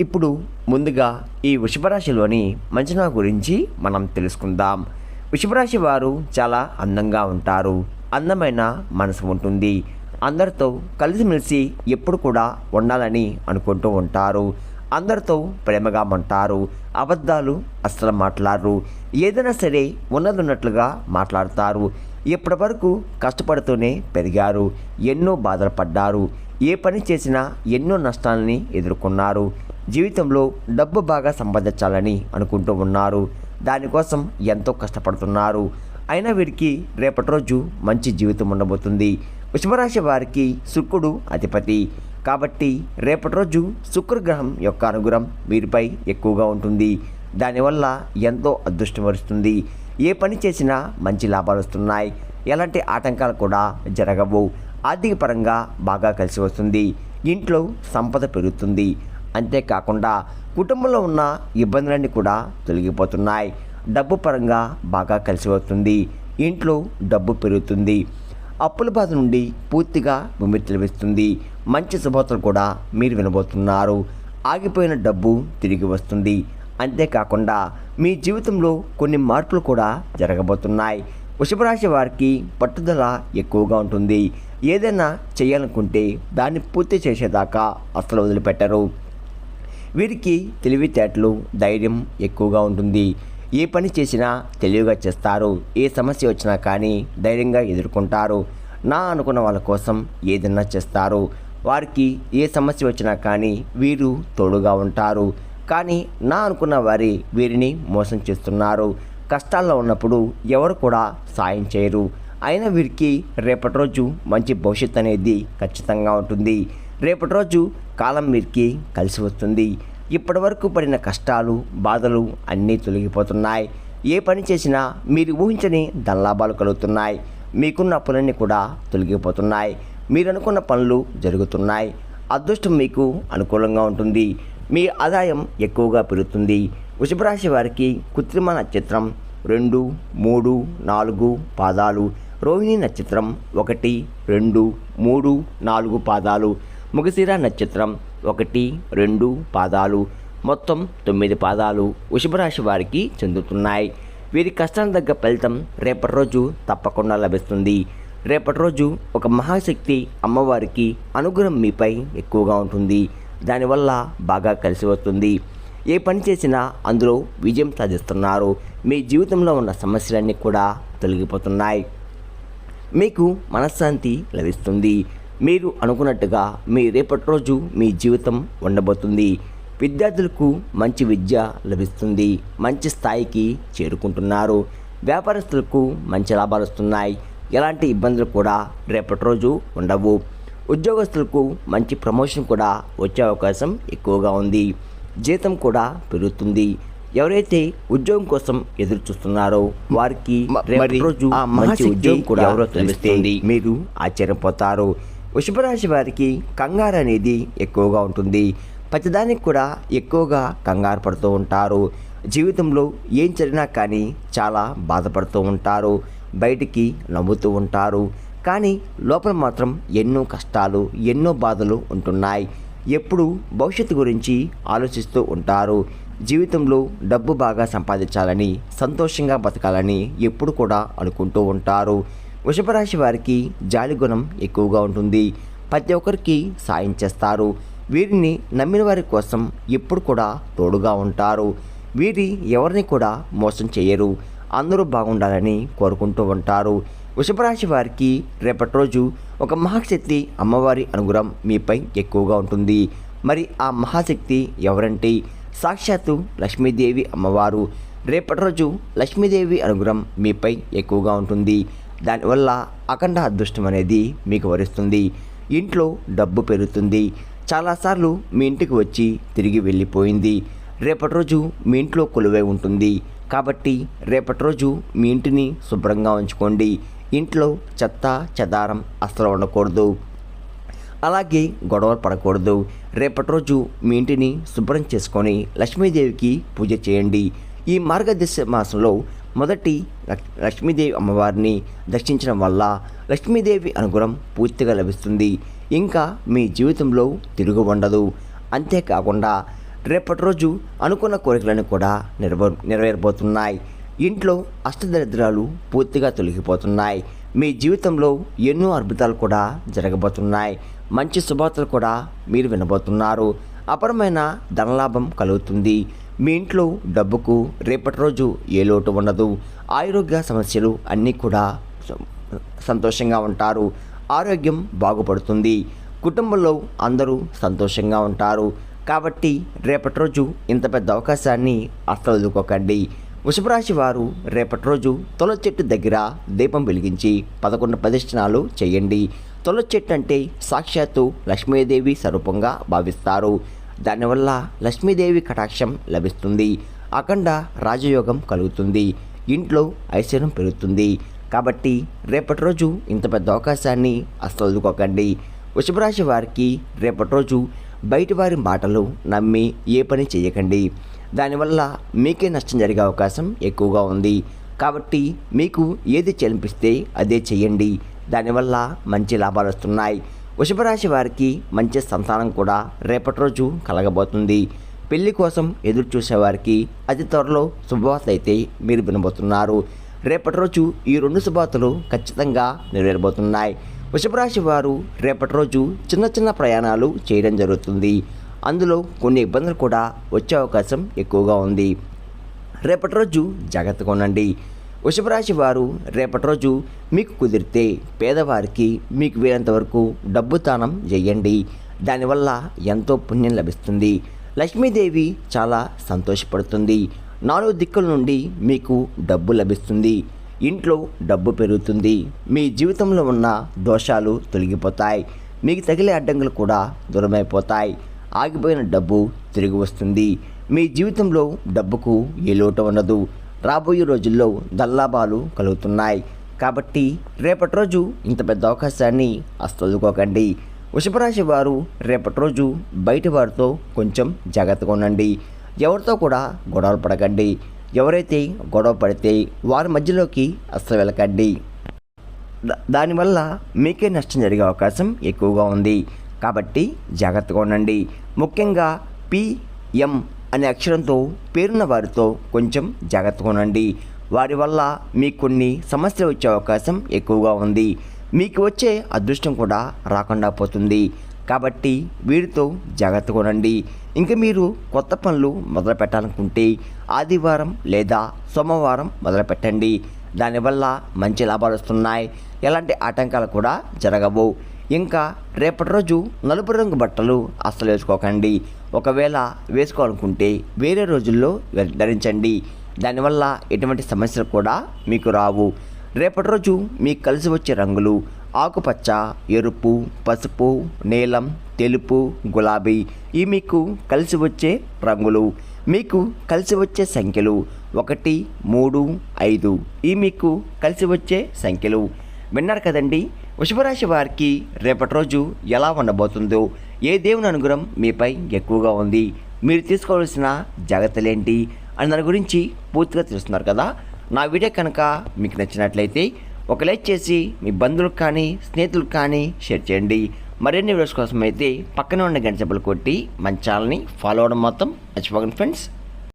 ఇప్పుడు ముందుగా ఈ వృషభరాశిలోని మంచనా గురించి మనం తెలుసుకుందాం. వృషభరాశి వారు చాలా అందంగా ఉంటారు. అందమైన మనసు ఉంటుంది. అందరితో కలిసిమెలిసి ఎప్పుడు కూడా ఉండాలని అనుకుంటూ ఉంటారు. అందరితో ప్రేమగా ఉంటారు. అబద్ధాలు అస్సలు మాట్లాడరు. ఏదైనా సరే ఉన్నదున్నట్లుగా మాట్లాడతారు. ఇప్పటి వరకు కష్టపడుతూనే పెరిగారు. ఎన్నో బాధలు పడ్డారు. ఏ పని చేసినా ఎన్నో నష్టాలని ఎదుర్కొన్నారు. జీవితంలో డబ్బు బాగా సంపాదించాలని అనుకుంటూ ఉన్నారు. దానికోసం ఎంతో కష్టపడుతున్నారు. అయినా వీరికి రేపటి రోజు మంచి జీవితం ఉండబోతుంది. వృషభరాశి వారికి శుక్రుడు అధిపతి. కాబట్టి రేపటి రోజు శుక్రగ్రహం యొక్క అనుగ్రహం వీరిపై ఎక్కువగా ఉంటుంది. దానివల్ల ఎంతో అదృష్టం వరుస్తుంది. ఏ పని చేసినా మంచి లాభాలు వస్తున్నాయి. ఎలాంటి ఆటంకాలు కూడా జరగవు. ఆర్థిక పరంగా బాగా కలిసి వస్తుంది. ఇంట్లో సంపద పెరుగుతుంది. అంతేకాకుండా కుటుంబంలో ఉన్న ఇబ్బందులన్నీ కూడా తొలగిపోతున్నాయి. డబ్బు పరంగా బాగా కలిసి వస్తుంది ఇంట్లో డబ్బు పెరుగుతుంది. అప్పుల బాధ నుండి పూర్తిగా విముక్తి లభిస్తుంది. మంచి శుభోతలు కూడా మీరు వినబోతున్నారు. ఆగిపోయిన డబ్బు తిరిగి వస్తుంది. అంతేకాకుండా మీ జీవితంలో కొన్ని మార్పులు కూడా జరగబోతున్నాయి. వృషభరాశి వారికి పట్టుదల ఎక్కువగా ఉంటుంది. ఏదైనా చేయాలనుకుంటే దాన్ని పూర్తి చేసేదాకా అసలు వదిలిపెట్టరు. వీరికి తెలివితేటలు ధైర్యం ఎక్కువగా ఉంటుంది. ఏ పని చేసినా తెలివిగా చేస్తారు. ఏ సమస్య వచ్చినా కానీ ధైర్యంగా ఎదుర్కొంటారు. నా అనుకున్న వాళ్ళ కోసం ఏదైనా చేస్తారు. వారికి ఏ సమస్య వచ్చినా కానీ వీరు తోడుగా ఉంటారు. కానీ నా అనుకున్న వారి వీరిని మోసం చేస్తున్నారు. కష్టాల్లో ఉన్నప్పుడు ఎవరు కూడా సాయం చేయరు. అయినా వీరికి రేపటి రోజు మంచి భవిష్యత్తు అనేది ఖచ్చితంగా ఉంటుంది. రేపటి రోజు కాలం వీరికి కలిసి వస్తుంది. ఇప్పటి వరకు పడిన కష్టాలు బాధలు అన్నీ తొలగిపోతున్నాయి. ఏ పని చేసినా మీరు ఊహించని దల్లాభాలు కలుగుతున్నాయి. మీకున్న అప్పులన్నీ కూడా తొలగిపోతున్నాయి. మీరు అనుకున్న పనులు జరుగుతున్నాయి. అదృష్టం మీకు అనుకూలంగా ఉంటుంది. మీ ఆదాయం ఎక్కువగా పెరుగుతుంది. వృషభరాశి వారికి కృత్రిమ నక్షత్రం రెండు మూడు నాలుగు పాదాలు. రోహిణి నక్షత్రం ఒకటి రెండు మూడు నాలుగు పాదాలు. ముగశిర నక్షత్రం. ఒకటి రెండు పాదాలు. మొత్తం తొమ్మిది పాదాలు వృషభరాశి వారికి చెందుతున్నాయి. వీరి కష్టానికి తగ్గ ఫలితం రేపటి రోజు తప్పకుండా లభిస్తుంది. రేపటి రోజు ఒక మహాశక్తి అమ్మవారికి అనుగ్రహం మీపై ఎక్కువగా ఉంటుంది. దానివల్ల బాగా కలిసి వస్తుంది. ఏ పని చేసినా అందులో విజయం సాధిస్తున్నారు. మీ జీవితంలో ఉన్న సమస్యలన్నీ కూడా తొలగిపోతున్నాయి. మీకు మనశ్శాంతి లభిస్తుంది. మీరు అనుకున్నట్టుగా మీ రేపటి రోజు మీ జీవితం ఉండబోతుంది. విద్యార్థులకు మంచి విద్య లభిస్తుంది. మంచి స్థాయికి చేరుకుంటున్నారు. వ్యాపారస్తులకు మంచి లాభాలు వస్తున్నాయి. ఎలాంటి ఇబ్బందులు కూడా రేపటి రోజు ఉండవు. ఉద్యోగస్తులకు మంచి ప్రమోషన్ కూడా వచ్చే అవకాశం ఎక్కువగా ఉంది. జీతం కూడా పెరుగుతుంది. ఎవరైతే ఉద్యోగం కోసం ఎదురు చూస్తున్నారో వారికి రేపటి రోజు మంచి ఉద్యోగం కూడా తెలుస్తుంది మీరు ఆశ్చర్యపోతారు. వృషభరాశి వారికి కంగారు అనేది ఎక్కువగా ఉంటుంది. ప్రతిదానికి కూడా ఎక్కువగా కంగారు పడుతూ ఉంటారు. జీవితంలో ఏం జరిగినా కానీ చాలా బాధపడుతూ ఉంటారు. బయటికి నవ్వుతూ ఉంటారు. కానీ లోపల మాత్రం ఎన్నో కష్టాలు ఎన్నో బాధలు ఉంటున్నాయి. ఎప్పుడు భవిష్యత్తు గురించి ఆలోచిస్తూ ఉంటారు. జీవితంలో డబ్బు బాగా సంపాదించాలని సంతోషంగా బతకాలని ఎప్పుడు కూడా అనుకుంటూ ఉంటారు. వృషభరాశి వారికి జాలి గుణం ఎక్కువగా ఉంటుంది. ప్రతి ఒక్కరికి సాయం చేస్తారు. వీరిని నమ్మిన వారి కోసం ఎప్పుడు కూడా తోడుగా ఉంటారు. వీరి ఎవరిని కూడా మోసం చేయరు. అందరూ బాగుండాలని కోరుకుంటూ ఉంటారు. వృషభరాశి వారికి రేపటి రోజు ఒక మహాశక్తి అమ్మవారి అనుగ్రహం మీపై ఎక్కువగా ఉంటుంది. మరి ఆ మహాశక్తి ఎవరంటే? సాక్షాత్తు లక్ష్మీదేవి అమ్మవారు. రేపటి రోజు లక్ష్మీదేవి అనుగ్రహం మీపై ఎక్కువగా ఉంటుంది. దానివల్ల అఖండ అదృష్టం అనేది మీకు వరిస్తుంది. ఇంట్లో డబ్బు పెరుగుతుంది. చాలాసార్లు మీ ఇంటికి వచ్చి తిరిగి వెళ్ళిపోయింది. రేపటి రోజు మీ ఇంట్లో కొలువై ఉంటుంది. కాబట్టి రేపటి రోజు మీ ఇంటిని శుభ్రంగా ఉంచుకోండి. ఇంట్లో చెత్త చెదారం అస్సలు ఉండకూడదు. అలాగే గొడవలు పడకూడదు. రేపటి రోజు మీ ఇంటిని శుభ్రం చేసుకొని లక్ష్మీదేవికి పూజ చేయండి. ఈ మార్గదర్శ మాసంలో మొదటి లక్- లక్ష్మీదేవి అమ్మవారిని దర్శించడం వల్ల లక్ష్మీదేవి అనుగ్రహం పూర్తిగా లభిస్తుంది. ఇంకా మీ జీవితంలో తిరుగు ఉండదు. అంతేకాకుండా రేపటి రోజు అనుకున్న కోరికలను కూడా నెరవే నెరవేరబోతున్నాయి. ఇంట్లో అష్టదరిద్రాలు పూర్తిగా తొలగిపోతున్నాయి. మీ జీవితంలో ఎన్నో అద్భుతాలు కూడా జరగబోతున్నాయి. మంచి శుభార్తలు కూడా మీరు వినబోతున్నారు. అపరమైన ధనలాభం కలుగుతుంది. మీ ఇంట్లో డబ్బుకు రేపటి రోజు ఏ లోటు ఉండదు. ఆరోగ్య సమస్యలు అన్నీ కూడా సంతోషంగా ఉంటారు. ఆరోగ్యం బాగుపడుతుంది. కుటుంబంలో అందరూ సంతోషంగా ఉంటారు. కాబట్టి రేపటి రోజు ఇంత పెద్ద అవకాశాన్ని అస్సలు వదులుకోకండి వృషభరాశి వారు రేపటి రోజు తొల చెట్టు దగ్గర దీపం వెలిగించి పదకొండు ప్రదక్షిణాలు చేయండి. తొల చెట్టు అంటే సాక్షాత్తు లక్ష్మీదేవి స్వరూపంగా భావిస్తారు. దానివల్ల లక్ష్మీదేవి కటాక్షం లభిస్తుంది. అఖండ రాజయోగం కలుగుతుంది. ఇంట్లో ఐశ్వర్యం పెరుగుతుంది. కాబట్టి రేపటి రోజు ఇంత పెద్ద అవకాశాన్ని అస్సలు వృషభరాశి వారికి రేపటి రోజు బయట వారి మాటలు నమ్మి ఏ పని చేయకండి. దానివల్ల మీకే నష్టం జరిగే అవకాశం ఎక్కువగా ఉంది. కాబట్టి మీకు ఏది చెల్లింపిస్తే అదే చేయండి. దానివల్ల మంచి లాభాలు వస్తున్నాయి. వృషభరాశి వారికి మంచి సంతానం కూడా రేపటి రోజు కలగబోతుంది. పెళ్ళి కోసం ఎదురు చూసేవారికి అతి త్వరలో శుభవార్త అయితే మీరు వినబోతున్నారు. రేపటి రోజు ఈ రెండు శుభవార్తలు ఖచ్చితంగా నెరవేరబోతున్నాయి. వృషభరాశి వారు రేపటి రోజు చిన్న చిన్న ప్రయాణాలు చేయడం జరుగుతుంది. అందులో కొన్ని ఇబ్బందులు కూడా వచ్చే అవకాశం ఎక్కువగా ఉంది. రేపటి రోజు జాగ్రత్తగా ఉండండి. వృషభరాశి వారు రేపటి రోజు మీకు కుదిరితే పేదవారికి మీకు వీలంత వరకు డబ్బు దానం చేయండి. దానివల్ల ఎంతో పుణ్యం లభిస్తుంది. లక్ష్మీదేవి చాలా సంతోషపడుతుంది. నాలుగు దిక్కుల నుండి మీకు డబ్బు లభిస్తుంది. ఇంట్లో డబ్బు పెరుగుతుంది. మీ జీవితంలో ఉన్న దోషాలు తొలగిపోతాయి. మీకు తగిలే అడ్డంకులు కూడా దూరమైపోతాయి. ఆగిపోయిన డబ్బు తిరిగి వస్తుంది. మీ జీవితంలో డబ్బుకు ఏ లోటు ఉండదు. రాబోయే రోజుల్లో దల్లాభాలు కలుగుతున్నాయి. కాబట్టి రేపటి రోజు ఇంత పెద్ద అవకాశాన్ని అస్తదుకోకండి వృషభరాశి వారు రేపటి రోజు బయట వారితో కొంచెం జాగ్రత్తగా ఉండండి. ఎవరితో కూడా గొడవలు పడకండి. ఎవరైతే గొడవ పడితే వారి మధ్యలోకి అస్సలు వెళ్ళకండి. దా- దానివల్ల మీకే నష్టం జరిగే అవకాశం ఎక్కువగా ఉంది. కాబట్టి జాగ్రత్తగా ఉండండి. ముఖ్యంగా పిఎం అనే అక్షరంతో పేరున్న వారితో కొంచెం జాగ్రత్తగా ఉండండి. వారి వల్ల మీకు కొన్ని సమస్యలు వచ్చే అవకాశం ఎక్కువగా ఉంది. మీకు వచ్చే అదృష్టం కూడా రాకుండా పోతుంది. కాబట్టి వీరితో జాగ్రత్తగా ఉండండి. ఇంకా మీరు కొత్త పనులు మొదలు పెట్టాలనుకుంటే ఆదివారం లేదా సోమవారం మొదలు పెట్టండి దానివల్ల మంచి లాభాలు వస్తున్నాయి. ఎలాంటి ఆటంకాలు కూడా జరగవు. ఇంకా రేపటి రోజు నలుపు రంగు బట్టలు అస్సలు వేసుకోకండి. ఒకవేళ వేసుకోవాలనుకుంటే వేరే రోజుల్లో ధరించండి. దానివల్ల ఎటువంటి సమస్యలు కూడా మీకు రావు. రేపటి రోజు మీకు కలిసి వచ్చే రంగులు ఆకుపచ్చ ఎరుపు పసుపు నీలం తెలుపు గులాబీ ఈ మీకు కలిసి వచ్చే రంగులు. మీకు కలిసి వచ్చే సంఖ్యలు ఒకటి మూడు ఐదు ఈ మీకు కలిసి వచ్చే సంఖ్యలు. విన్నారు కదండి? వృషభరాశి వారికి రేపటి రోజు ఎలా ఉండబోతుందో ఏ దేవుని అనుగ్రహం మీపై ఎక్కువగా ఉంది మీరు తీసుకోవాల్సిన జాగ్రత్తలేంటి అని దాని గురించి పూర్తిగా తెలుస్తున్నారు కదా. నా వీడియో కనుక మీకు నచ్చినట్లయితే ఒక లైక్ చేసి మీ బంధువులకు కానీ స్నేహితులకు కానీ షేర్ చేయండి. మరిన్ని వీడియోస్ కోసం అయితే పక్కనే ఉన్న గంట చెప్పులు కొట్టి మన ఛానల్ని ఫాలో అవ్వడం మొత్తం మర్చిపోకండి ఫ్రెండ్స్.